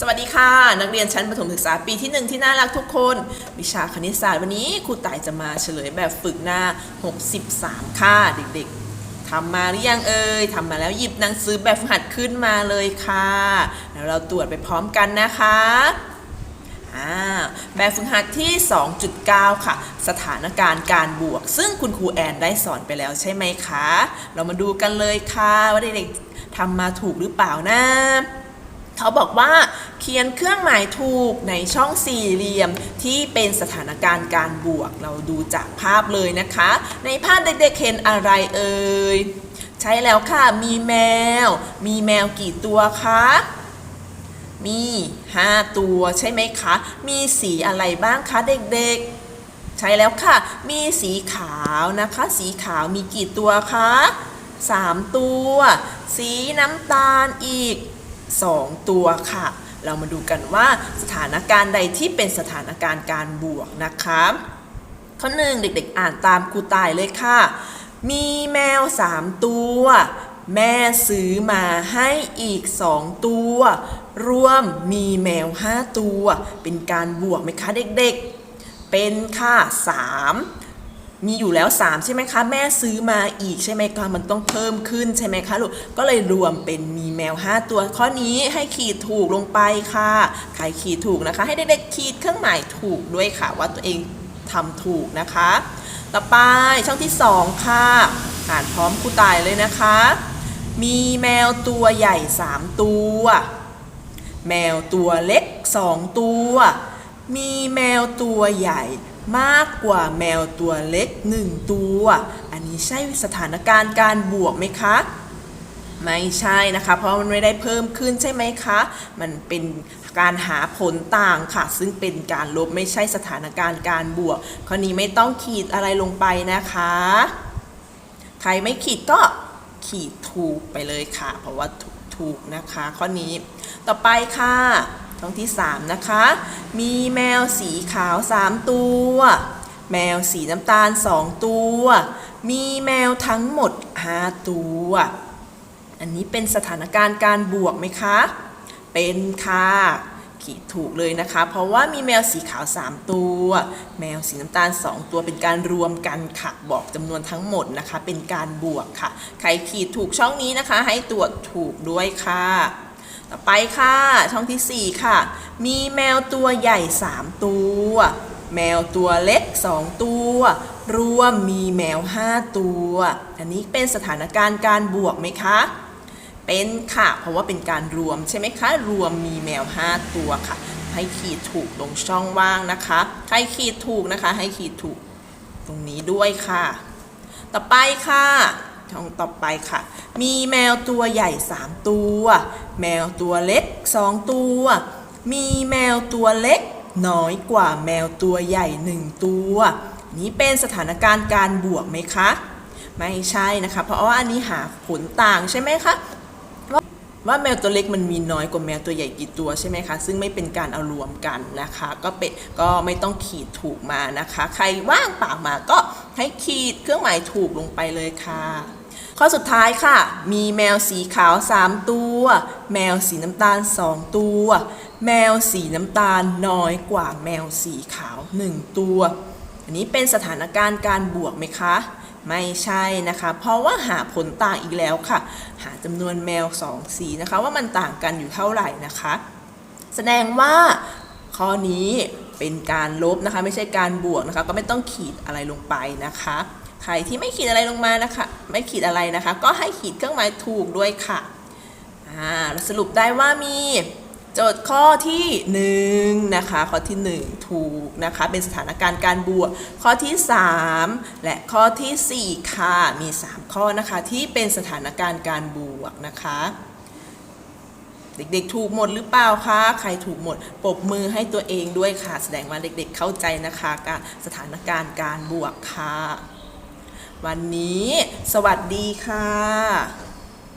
สวัสดีค่ะ นักเรียนชั้นประถมศึกษาปีที่หนึ่งที่น่ารักทุกคน วิชาคณิตศาสตร์วันนี้ครูต่ายจะมาเฉลยแบบฝึกหน้า 63 ค่ะ เด็กๆทำมาหรือยังเอ่ยทำมาแล้วหยิบหนังสือแบบฝึกหัดขึ้นมาเลยค่ะ แล้วเราตรวจไปพร้อมกันนะคะแบบฝึกหัดที่ 2.9 ค่ะ สถานการณ์การบวก ซึ่งคุณครูแอนได้สอนไปแล้วใช่ไหมคะ เรามาดูกันเลยค่ะ ว่าเด็กๆทำมาถูกหรือเปล่านะเขาบอกว่า ขียนเครื่องหมายถูกในช่องสี่เหลี่ยมที่เป็นสถานการณ์การบวกเราดูจากภาพเลยนะคะ ในภาพเด็กๆเห็นอะไรเอ่ยใช่แล้วค่ะ มีแมว มีแมวกี่ตัวคะมี 5 ตัวใช่ไหมคะ มีสีอะไรบ้างคะเด็กๆ ใช่แล้วค่ะ มีสีขาวนะคะ สีขาวมีกี่ตัวคะ3 ตัว สีน้ำตาลอีก 2 ตัวค่ะ เรามาดูกันว่าสถานการณ์ใดที่เป็นสถานการณ์การบวกนะคะข้อหนึ่งเด็กๆ อ่านตามครูตายเลยค่ะ มีแมว 3 ตัว แม่ซื้อมาให้อีก 2 ตัว รวมมีแมว 5 ตัว เป็นการบวกไหมคะเด็กๆ เป็นค่ะ 3 มีอยู่แล้ว 3 ใช่ไหมคะ แม่ซื้อมาอีกใช่ไหมคะ มันต้องเพิ่มขึ้นใช่ไหมคะลูก ก็เลยรวมเป็นมีแมว 5 ตัว ข้อนี้ให้ขีดถูกลงไปค่ะ ใครขีดถูกนะคะ ให้เด็กๆขีดเครื่องหมายถูกด้วยค่ะ ว่าตัวเองทำถูกนะคะ ต่อไปช่องที่ 2 ค่ะ อ่านพร้อมครูตายเลยนะคะ มีแมวตัวใหญ่ 3 ตัว แมวตัวเล็ก 2 ตัว มีแมวตัวใหญ่ มากกว่าแมวตัวเล็ก1ตัว อันนี้ใช่สถานการณ์การบวกไหมคะไม่ใช่นะคะ เพราะมันไม่ได้เพิ่มขึ้นใช่ไหมคะ มันเป็นการหาผลต่างค่ะ ซึ่งเป็นการลบไม่ใช่สถานการณ์การบวก ข้อนี้ไม่ต้องขีดอะไรลงไปนะคะ ใครไม่ขีดก็ขีดถูกไปเลยค่ะ เพราะว่าถูกถูกนะคะ ข้อนี้ต่อไปค่ะ ช่องที่ 3 นะคะ มีแมวสีขาว 3 ตัว แมวสีน้ำตาล 2 ตัว มีแมวทั้งหมด 5 ตัว อันนี้เป็นสถานการณ์การบวกไหมคะ เป็นค่ะขีดถูกเลยนะคะ เพราะว่ามีแมวสีขาว 3 ตัว แมวสีน้ำตาล 2 ตัวเป็นการรวมกันค่ะ บอกจำนวนทั้งหมดนะคะ เป็นการบวกค่ะ ใครขีดถูกช่องนี้นะคะ ให้ตรวจถูกด้วยค่ะ ต่อไปค่ะ ช่องทีสี่ 4 ค่ะ มีแมวตัวใหญ่ 3 ตัว แมวตัวเล็ก 2 ตัว รวมมีแมว 5 ตัว อันนี้เป็นสถานการณ์การบวกไหมคะ เป็นค่ะ เพราะว่าเป็นการรวมใช่ไหมคะ รวมมีแมว 5 ตัวค่ะ ให้ขีดถูกตรงช่องว่างนะคะ ใครขีดถูกนะคะ ให้ขีดถูกตรงนี้ด้วยค่ะ ต่อไปค่ะ ช่องต่อไปค่ะ มีแมวตัวใหญ่ 3 ตัว แมวตัวเล็ก 2 ตัว มีแมวตัวเล็ก น้อยกว่าแมวตัวใหญ่ 1 ตัว นี้เป็นสถานการณ์การบวกไหมคะ ไม่ใช่นะคะ เพราะว่าอันนี้หาผลต่างใช่ไหมคะว่าแมวตัวเล็กมันมีน้อยกว่าแมวตัวใหญ่กี่ตัวใช่ไหมคะ ซึ่งไม่เป็นการเอารวมกันนะคะ ก็เป็นก็ไม่ต้องขีดถูกมานะคะ ใครว่างปล่ามาก็ ให้ขีดเครื่องหมายถูกลงไปเลยค่ะ ข้อสุดท้ายค่ะ มีแมวสีขาว 3 ตัว แมวสีน้ำตาล 2 ตัว แมวสีน้ำตาลน้อยกว่าแมวสีขาว 1 ตัว อันนี้เป็นสถานการณ์การบวกไหมคะไม่ใช่นะคะ เพราะว่าหาผลต่างอีกแล้วค่ะ หาจำนวนแมว 2 สีนะคะ ว่ามันต่างกันอยู่เท่าไหร่นะคะ แสดงว่าข้อนี้ เป็นการลบนะคะ ไม่ใช่การบวกนะคะ ก็ไม่ต้องขีดอะไรลงไปนะคะ ใครที่ไม่ขีดอะไรลงมานะคะ ไม่ขีดอะไรนะคะ ก็ให้ขีดเครื่องหมายถูกด้วยค่ะอ่าสรุปได้ว่ามีโจทย์ข้อที่1นะคะข้อที่ 1 ถูกนะคะเป็นสถานการณ์การบวก ข้อที่ 3 และข้อทีสี่4 ค่ะ มี 3 ข้อนะคะที่เป็นสถานการณ์การบวกนะคะ เด็กๆ ถูกหมดหรือเปล่าคะ ใครถูกหมดปรบมือให้ตัวเองด้วยค่ะ แสดงว่าเด็กๆเข้าใจนะคะการสถานการณ์การบวกค่ะ วันนี้สวัสดีค่ะ